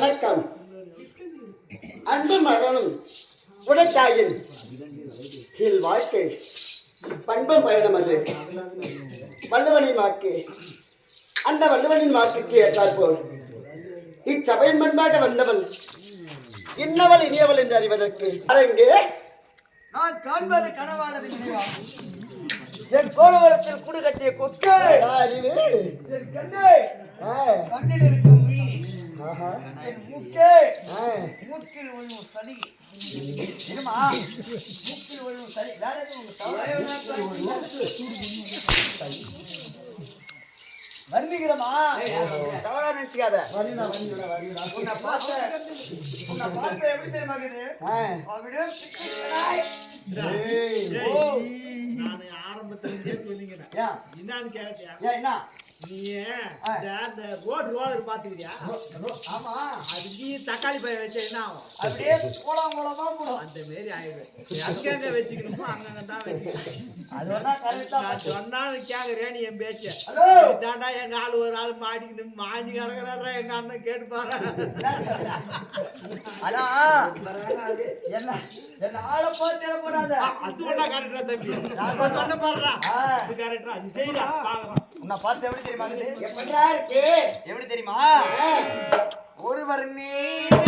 வணக்கம். அன்பு மகனும் உடைத்தாயின் கீழ் வாழ்க்கை பண்பும் பயணம் அது வள்ளுவனின் வாக்கு அந்த வள்ளுவனின் வாக்குக்கு ஏற்றாற்போல் இச்சபையின் முன்பாக வந்தவள் இன்னவள் இனியவள் என்று அறிவதற்கு அரங்கே நான் காண்பது கனவானது என் கோலவரத்தில் குடு கட்டிய கொக்கு அறிவு கண்ணில் இருக்கும் என் மூக்கே. மூக்கில் ஒழுகும் சளி. என்னமா மூக்கில் ஒழுகும் சளி. வேற? வருந்துகிறமா? தவறா நினைச்சுக்காத. உன்னை பார்த்த உன்னை பார்த்த எப்படி தெரியுமா ஓ. நான் ஆரம்பத்துல என்னன்னு கேட்டியா ஏன் என்ன? நீ அந்த ரோடு ரோலர் பாத்துக்கிறியா? ஆமா. அது நீ தக்காளி பழம் வச்சா என்ன ஆகும்? அப்படியே கோலம் கோலமா போடும். அந்த மாரி ஆயிடும். அங்கங்க வச்சுக்கணுமோ அங்கங்க தான் வச்சுக்கணும். சொன்னாலும் கேக்குறேன் நீ என் பேச்ச. எங்க ஆளு ஒரு ஆள் மாட்டிக்கணும் மாஞ்சி கிடக்குறாரா எங்க அண்ணன் கேட்டு பாரு அடா என்ன? என்ன ஆளை பார்த்து போடாத அது ஒண்ணா கரெக்டா தம்பி. நான். அது கரெக்டா நீ செய்யடா பாக்கலாம் உன்னை பார்த்து எப்படி தெரியுமா? எப்படிடா இருக்கு. எப்படி தெரியுமா? ஒருவர் மீது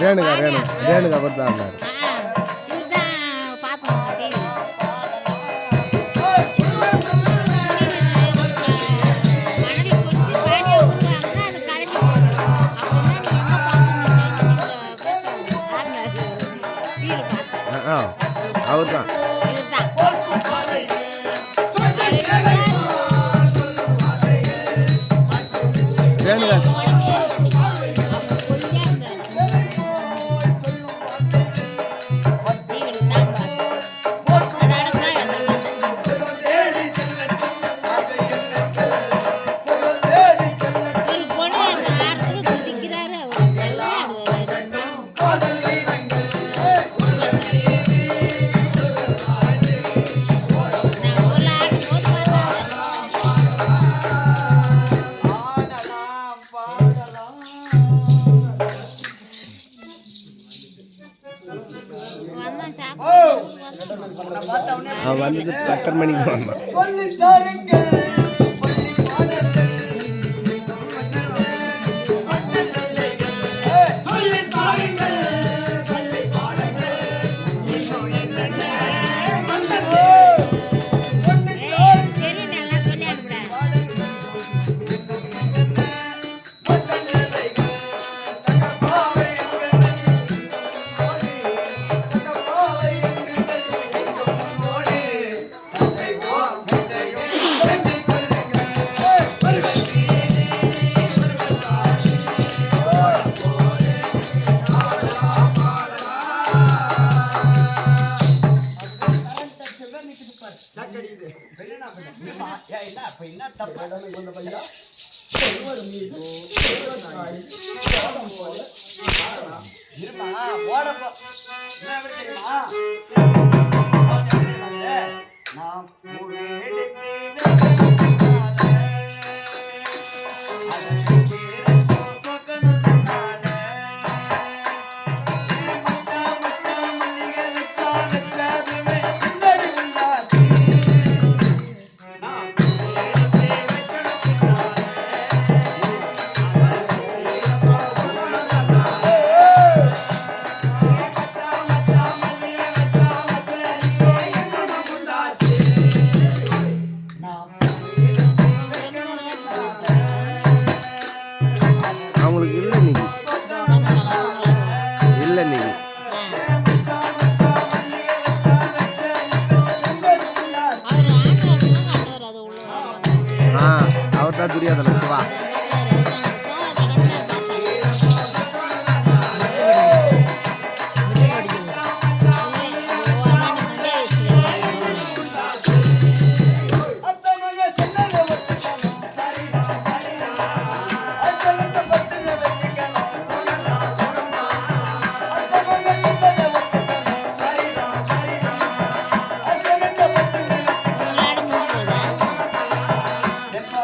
ரேணுகா ரேணுகா ரேணுகா பற்றி தான் என்ன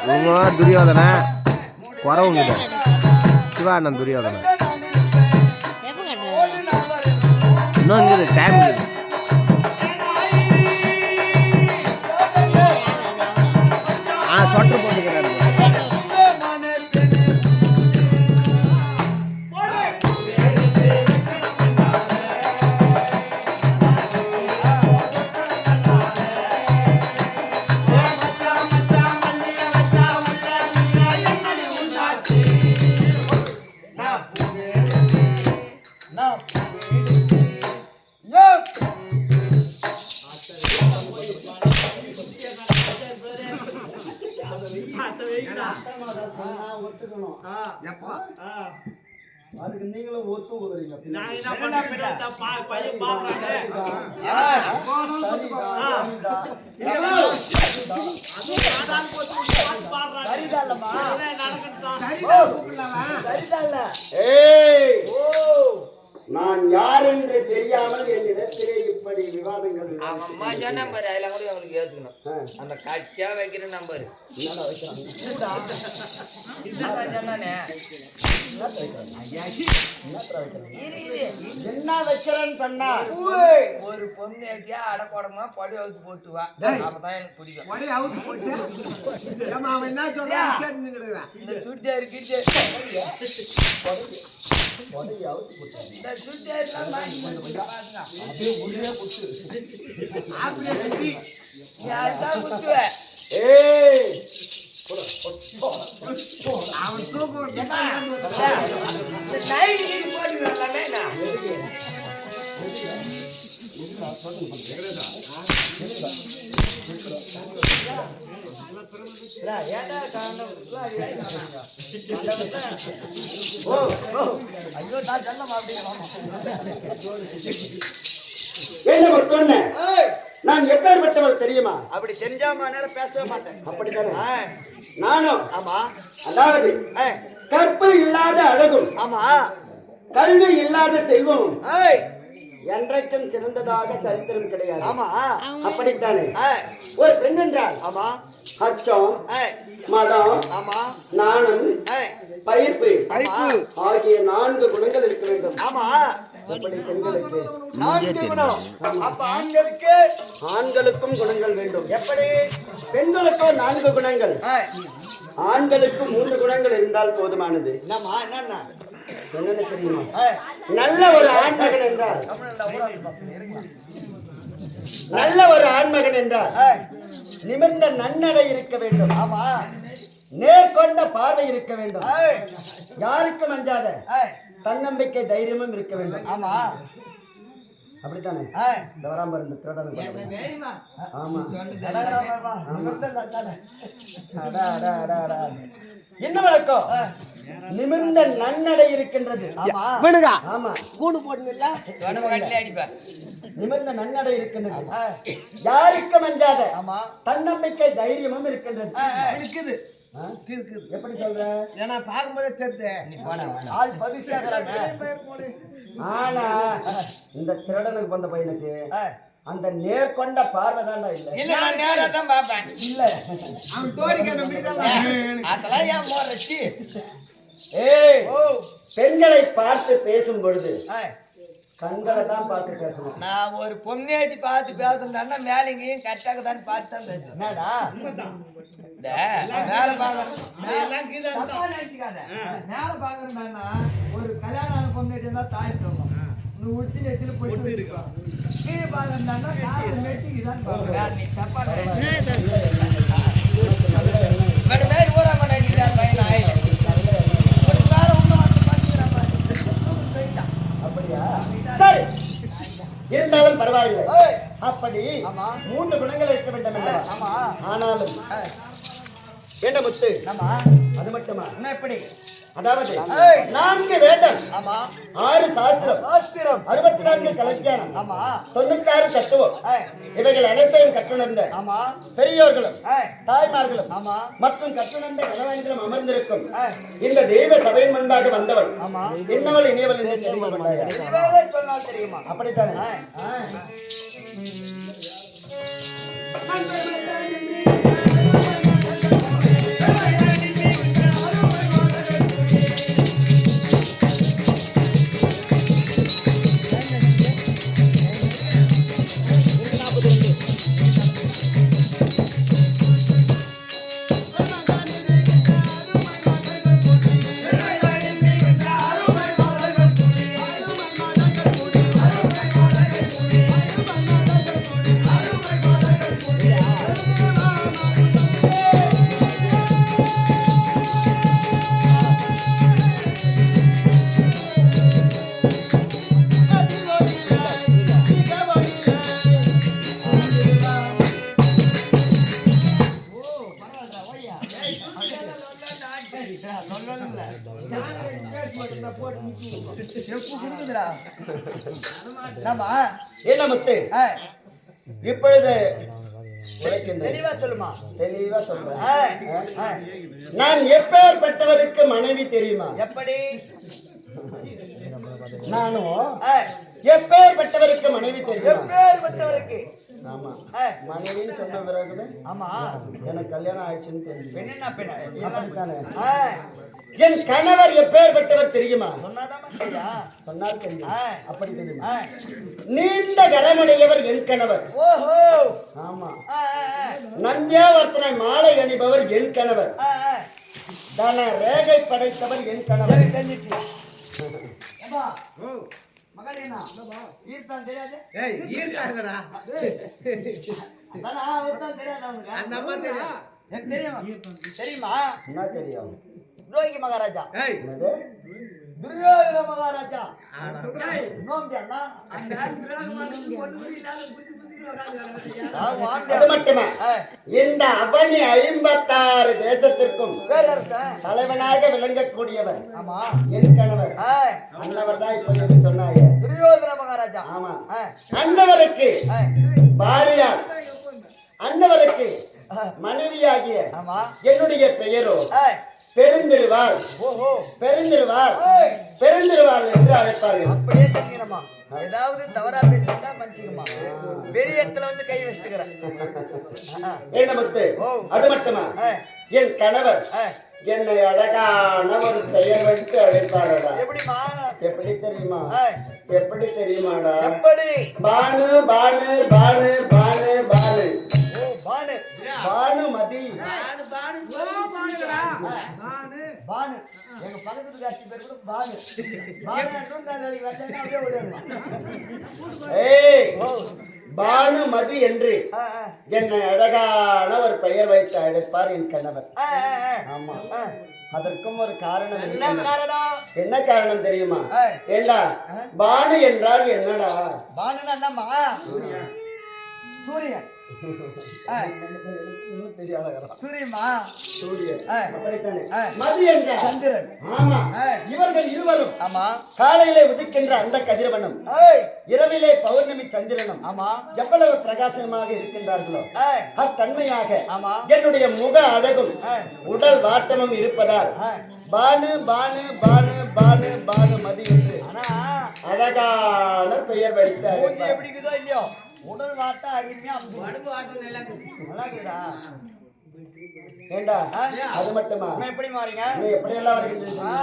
இவன் துரியோதன குறவுங்கிட்ட சிவானந்த் துரியோதன. இன்னொன்று டைம் இருக்குது ஆ சொட்டு உதறீங்க நான் என்ன பண்ணேன் பையன் என்ன நடக்குதுதான்? சரிதான்ல ஏய் ஓ. நான் யார் என்று தெரியாமல் என்னிடத்திலே இப்படி விவாதங்கள் அவன் அம்மா சொன்ன நம்பர் அதில் கூட அவனுக்கு ஏத்துக்கணும் அந்த கட்சியா வைக்கிற நம்பர். என்ன வைக்கிறேன்னு சொன்னா? ஒரு பொண்ணு ஏட்டியா அடக்கோடமா படி அவுத்து போட்டு வா அப்பதான் எனக்கு பிடிக்கும் உடனே அவுத்து போட்டு. அவன் என்ன. இந்த சுடிதார் கிட்டு. அவுத்து. இந்த சுடிதார்லாம் மாட்டி அப்படியே ஏய் அவன் தூக்கம் நான் ஓ ஓ ஐயோ நான் தொன்ன நான் எப்பேற்பட்டவள் தெரியுமா? அப்படி தெரிஞ்சாம நேரம் பேசவே மாட்டேன். அப்படித்தானே? நானும் ஆமா. அதாவது கற்பு இல்லாத அழகும் ஆமா. கல்வி இல்லாத செல்வமும் ஏய். என்றைக்கும் சிறந்ததாக சரித்திரம் கிடையாது. ஆமா. அப்படித்தானே? ஒரு பெண் என்றால் ஆமா அச்சம் மதம் ஆமா. நாணம் பயிர்ப்பு ஆகிய நான்கு குணங்கள் இருக்க வேண்டும். ஆமா. ஆண்களுக்கும் குணங்கள் வேண்டும். எப்படி? பெண்களுக்கோ நான்கு குணங்கள். ஆண்களுக்கு மூன்று குணங்கள் இருந்தால் போதுமானது. என்னம்மா? என்னன்னா என்னென்ன தெரியுமா நல்ல ஒரு ஆண்மகன் என்றால் நல்ல ஒரு ஆண்மகன் என்றால் நிமிர்ந்த நன்னடை இருக்க வேண்டும். ஆமா நேர்கொண்ட பார்வை இருக்க வேண்டும். யாருக்கும் அஞ்சாத தன்னம்பிக்கை தைரியமும் இருக்க வேண்டும். ஆமா அப்படித்தானே? இந்த வராம இருந்த திருடனுக்கு ஆமா. வழக்கம்? நிமிர்ந்த நன்னடை இருக்கின்றது. ஆமா. விடுங்க. ஆமா. கூண்டு போட்டுல நிமிர்ந்த நன்னடை இருக்கின்றது. அஞ்சாத. ஆமா. தன்னம்பிக்கை தைரியமும் இருக்கின்றது. இருக்குது? இருக்குது. எப்படி சொல்ற? ஏன்னா பார்க்கும்போதே ஆள் ஆனா இந்த திருடனுக்கு வந்த பையனுக்கு அந்த நேர்கொண்ட பார்வை தான்டா இல்ல. இல்ல நான் நேரா தான் பார்ப்பேன். இல்ல. அவன் டோரிக்க நம்பி தான் அதெல்லாம் ஏன் பெண்களை பார்த்து பேசும் பொழுது கண்களை தான் பார்த்து பேசணும். நான் ஒரு பொண்ணேட்டி பார்த்து பேசுறேன்னா மேலேங்கையும் கரெக்டாக தான் பார்த்து தான் என்னடா? மேல பாக்குறேன் நினைச்சுக்காத. மேல பாக்குறேன்னா ஒரு கல்யாணம் ஆன பொண்ணேட்டி இருந்தா தாய் சொல்லணும் நீ உச்சி நெத்தில போட்டு இருக்கோம் கீழே பாக்குறேன்னா காலை நெட்டிக்கு தான் பாக்குறேன் நீ தப்பா மேடம் மாதிரி ஊரா மாட்டேன் அடிக்கிறார் பையன் ஆயில ஒரு வேற ஒண்ணு வந்து பாத்துக்கிறா பாரு அப்படியா சரி இருந்தாலும் பரவாயில்லை. அப்படி ஆமா. மூன்று குணங்கள் இருக்க வேண்டும்? ஆமா. ஆனாலும் என்ன முத்து. அது மட்டுமா? எப்படி அதாவது. நான்கு வேதம் ஆமா. ஆறு சாஸ்திரம். சாஸ்திரம் அறுபத்தி நான்கு கலக்கியானம் ஆமா. தொண்ணூற்றாறு தத்துவம் ஏய், இவைகள் அனைத்தையும் கற்றுணர்ந்த ஆமா. பெரியோர்களும் தாய்மார்களும் ஆமா. மற்றும் கற்றுணர்ந்த கணவன்களும் அமர்ந்திருக்கும் இந்த தெய்வ சபையின் முன்பாக வந்தவள் ஆமா. என்னவள் இனியவள் என்று தெரிந்து சொன்னால் தெரியுமா? அப்படித்தானே? ஆமா. என்ன முத்து? இப்பொழுது. தெளிவா சொல்லுமா? தெளிவா சொல்றேன். நான் எப்பேற்பட்டவருக்கு மனைவி தெரியுமா? எப்படி? நானும் எப்பேற்பட்டவருக்கு மனைவி தெரியுமா? எப்பேற்பட்டவருக்கு? ஆமா. மனைவின்னு சொன்ன பிறகுமே ஆமா. எனக்கு கல்யாணம் ஆயிடுச்சுன்னு பெண்ணா அப்படித்தானே? ஆ, என் கணவர் எப்பேற்பட்டவர் தெரியுமா? சொன்னால் தெரியும். அப்படி தெரியுமா? நீண்ட கரமுடையவர் என் கணவர். ஓஹோ. ஆமா. நந்தியாவர்த்தனை மாலை அணிபவர் என் கணவர். தன ரேகை படைத்தவர் என் கணவர். தெரிஞ்சிச்சு. என்ன? ஈர்த்தான் தெரியாது? ஏய் ஈர்த்தாங்கடா அதானா, தெரியாதா உனக்கு? அந்த அம்மா தெரியும். எனக்கு தெரியுமா. தெரியுமா. என்ன தெரியும்? துரோகி மகாராஜா. ஏய். என்னது? துரியோதன மகாராஜா. ஆடா. நோம்பியாண்டா அந்த இல்லாத புசி உட்கார்ந்து அது மட்டுமா? இந்த அவனி ஐம்பத்தாறு தேசத்திற்கும் தலைவனாக விளங்கக்கூடியவர் ஆமா. என் கணவர். ஆ, அன்னவர் தான் இப்போ சொன்னாங்க துரியோதன மகாராஜா. ஆமா. ஆ, பாரியார். அன்னவருக்கு மனைவியாகிய ஆமா. என்னுடைய பெயரோ பெருந்திருவாள். ஓஹோ. பெருந்திருவாள். பெருந்திருவாள் என்று அழைப்பார்கள். அப்படியே தெரிஞ்சுக்கணுமா ஏதாவது தவறா பேசிட்டா மன்னிச்சுக்கமா பெரிய இடத்துல வந்து கை வச்சுக்கிறேன் முத்து ஓ. அது மட்டுமா. என் கணவர் என்னை அழகான ஒரு பெயர் வைத்து அழைப்பாரடா. எப்படிமா எப்படி தெரியுமா? எப்படி தெரியுமாடா? எப்படி? பானு பானு பானு பானு பானு. பானுமதி பானு எங்க பக்கத்து காட்சி பேர் கூட பானு. பானுமதி என்று என்னை அழகான ஒரு பெயர் வைத்து அழைப்பார் என் கணவர். ஆமா. அதற்கும் ஒரு காரணம் என்ன. காரணம்? என்ன காரணம் தெரியுமா. ஏண்டா பானு என்றால் என்னடா? பானுனா சூரியன். சூரியன்மா சூரியன் ஆ. அப்படித்தானே? ஆ. மதி என்றால் சந்திரன். ஆமா. இவர்கள் இருவரும் ஆமா. காலையிலே உதிக்கின்ற அந்த கதிரவனும் இரவிலே பௌர்ணமி சந்திரனும் ஆமா. எவ்வளவு பிரகாசமாக இருக்கின்றார்களோ அத்தன்மையாக ஆமா. என்னுடைய முக அழகும். உடல் வாட்டமும் இருப்பதால். பானு பானு பானு பானு பானு மதி என்று ஆனா அழகான பெயர் வைத்து மூஞ்சி அழைப்பார். எப்படி இருக்குதோ இல்லையோ உடல் வாட்டா அருமையா. உடம்பு ஆட்டம் நல்லா இருக்கு. நல்லா இருக்குதா ஏண்டா. அது மட்டுமா எப்படி மாறீங்க நீ எப்படியெல்லாம் வருகின்றது ஆ.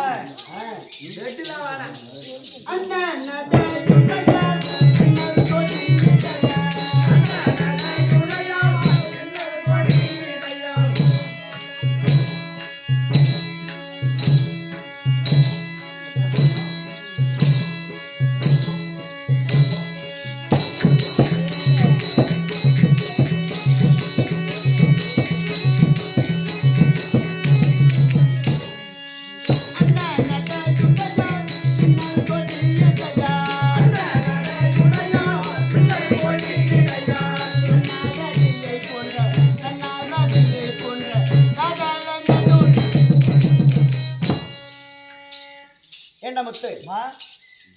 அம்மா.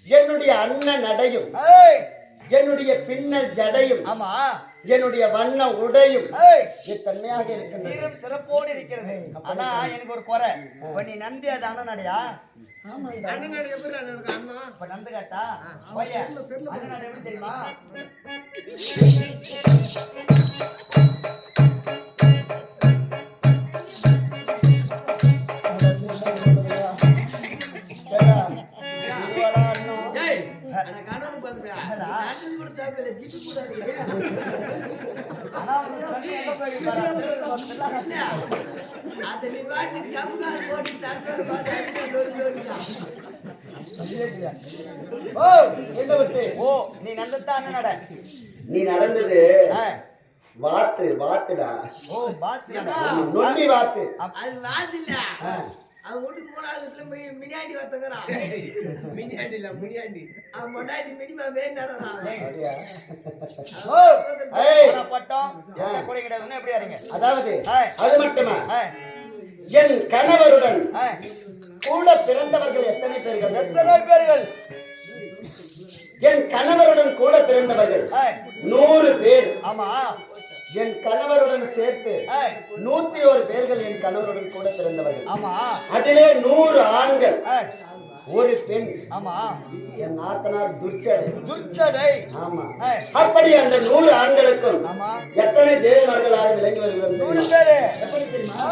என்னுடைய அண்ணன் நடையும் ஏய் என்னுடைய பின்னல் ஜடையும் ஆமா என்னுடைய வண்ண உடையும் இருக்கின்றது சீரும் சிறப்போடு இருக்கிறது ஆனா எனக்கு ஒரு குறை இப்ப நீ நந்தி அது அண்ணன் நடையா அண்ணன் நாடு எப்படி எனக்கு அண்ணா இப்ப நந்து காட்டா போய அண்ணன் நடை எப்படி தெரியுமா ஓ என்ன நீ நந்தத்தான் அண்ணன் நட? நீ நடந்தது. வாத்து வாத்துடா. ஓ. நொண்டி வாத்து. அது வாது இல்ல. அவன் வீட்டுக்கு வீட்டுல போய் மினியாண்டி வத்துக்கிறான். மினியாண்டி இல்ல முனியாண்டி அவன் பொண்டாட்டி மினிமா வேணும் நடறான். பட்டம். எந்த குறை கிடையாதுன்னு எப்படி வரீங்க அதாவது. அது மட்டுமா? என் கணவருடன் கூட பிறந்தவர்கள் எத்தனை பேர்கள்? எத்தனை பேர்கள்? என் கணவருடன் கூட பிறந்தவர்கள் நூறு பேர். ஆமா. என் கணவருடன் சேர்த்து நூத்தி ஒரு பேர்கள் என் கணவருடன் கூட பிறந்தவர்கள். ஆமா. அதிலே நூறு ஆண்கள். ஒரு பெண். ஆமா. என் நாத்தனார் துர்ச்சடை. துர்ச்சடை. ஆமா. அப்படி அந்த நூறு ஆண்களுக்கும் ஆமா. எத்தனை தேவர்களாக விளங்கி வருகிறது நூறு தெரியுமா? பேரு எப்படி தெரியுமா?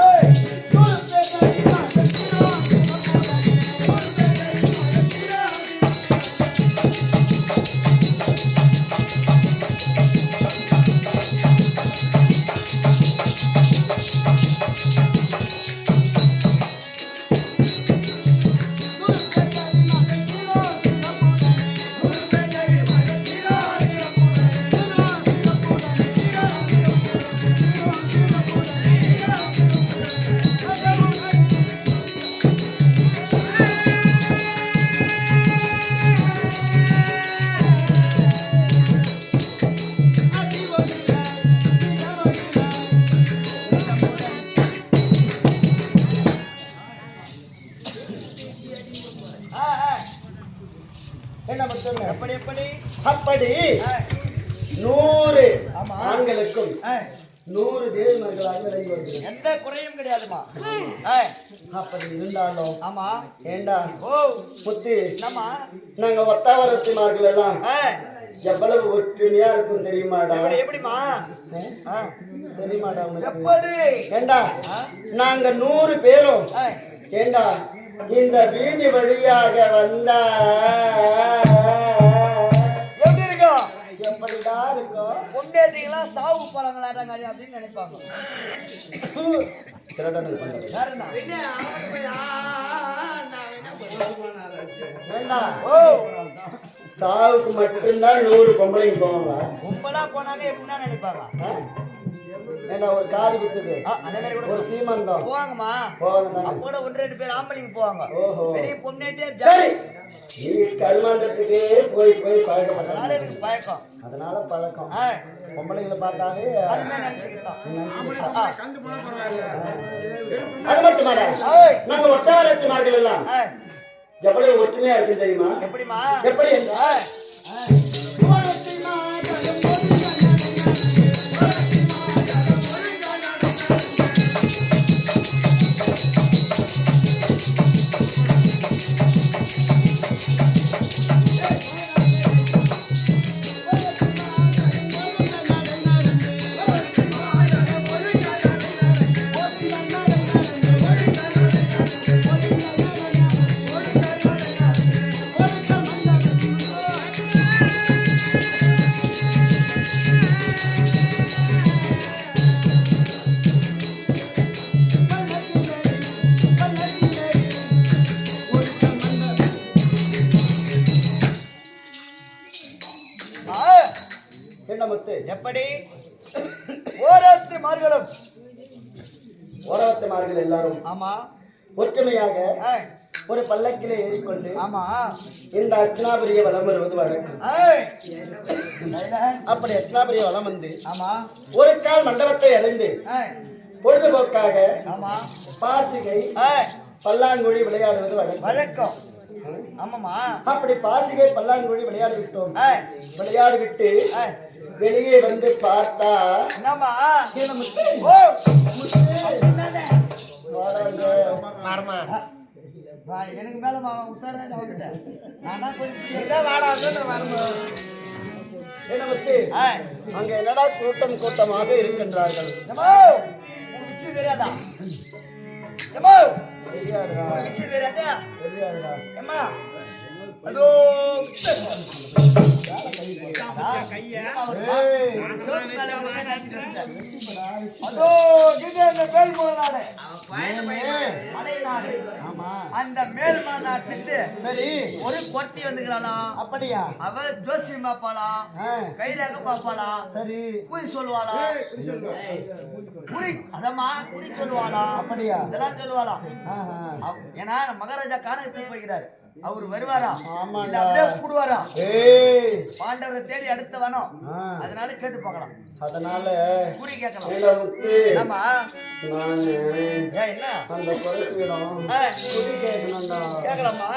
எந்த குறையும் கிடையாதுமா. அப்படி இருந்தாலும் ஆமா. ஏண்டா? ஓ. முத்து என்னம்மா? நாங்க ஒத்தாவரத்திமார்கள் எல்லாம். எவ்வளவு ஒற்றுமையா இருக்கும் தெரியுமாடா? எப்படி எப்படிமா தெரியுமாடா எப்படி? ஏண்டா? நாங்க நூறு பேரும். ஏண்டா? இந்த வீதி வழியாக வந்தா எப்படிடா இருக்கும் பொண்டேட்டிங்களா சாவு போறாங்களாட்டாங்க அப்படின்னு நினைப்பாங்க. ஓ. சாவுக்கு மட்டும்தான் நூறு பொம்பளைங்க போவாங்க. கும்பலா போனாங்க எப்படின்னா நினைப்பாங்க. ஏண்டா ஒரு காது குத்துது? ஆ, அந்த மாதிரி கூட ஒரு சீமந்தம். போவாங்கம்மா. போவாங்க கூட ஒன்று ரெண்டு பேர் ஆம்பளைங்க போவாங்க. ஓஹோ. பெரிய பொண்ணேட்டே சரி. நீ கருமாந்தத்துக்கே போய் போய் பழக்கப்பட்டனால அதனால எனக்கு பயக்கம் அதனால பழக்கம். பொம்பளைங்களை பார்த்தாவே அது மாதிரி நாங்க ஒத்தவரத்துமார்கள் எல்லாம். எவ்வளவு ஒற்றுமையா இருக்கு தெரியுமா? எப்படிமா எப்படி என்றால் ஓரவத்துமார்கள் எல்லாரும். ஆமா. ஒற்றுமையாக ஒரு பல்லக்கிலே ஏறிக்கொண்டு ஆமா. இந்த அஸ்தினாபுரிய வலம் வருவது வழக்கம். அப்படி அஸ்தினாபுரிய வலம் வந்து ஆமா. ஒரு கால் மண்டபத்தை அடைந்து பொழுதுபோக்காக ஆமா. பாசிகை பல்லாங்குழி விளையாடுவது வழக்கம். வழக்கம். ஆமாமா அப்படி பாசிகை பல்லாங்குழி விளையாடி விட்டோம். விளையாடி விட்டு வெளியே வந்து பார்த்தா என்னம்மா? கீழே முத்து, வா, எனக்கு மேல உஷாரா அவங்கிட்ட நான் தான் கொஞ்சம் வாடா என்ன முத்து, ஏய், அங்க என்னடா கூட்டம் கூட்டமாக இருக்கின்றார்கள்? விஷயம் தெரியாதா? விஷயம் தெரியாதா? அதோ அதோ அந்த மேல்மலை மலை நாடு அந்த மேல்மலை நாட்டுக்கு சரி ஒரு பொருத்தி வந்துக்கிறாளா அப்படியா அவ ஜோசியம் பாப்பாளா கைதாக பாப்பாளா சரி குறி சொல்லுவாளா குறி அதம்மா குறி சொல்லுவாளா அப்படியா இதெல்லாம் சொல்லுவாளா ஏன்னா மகாராஜா காரணத்துக்கு போகிறாரு அவர் வருவாரா. இல்ல அப்படியே கூடுவாரா? பாண்டவரை தேடி அடுத்த வனம். அதனால கேட்டு பார்க்கலாம். அதனால குறி கேட்கலாம். ஆமா என்ன? அந்த கேட்கலாமா?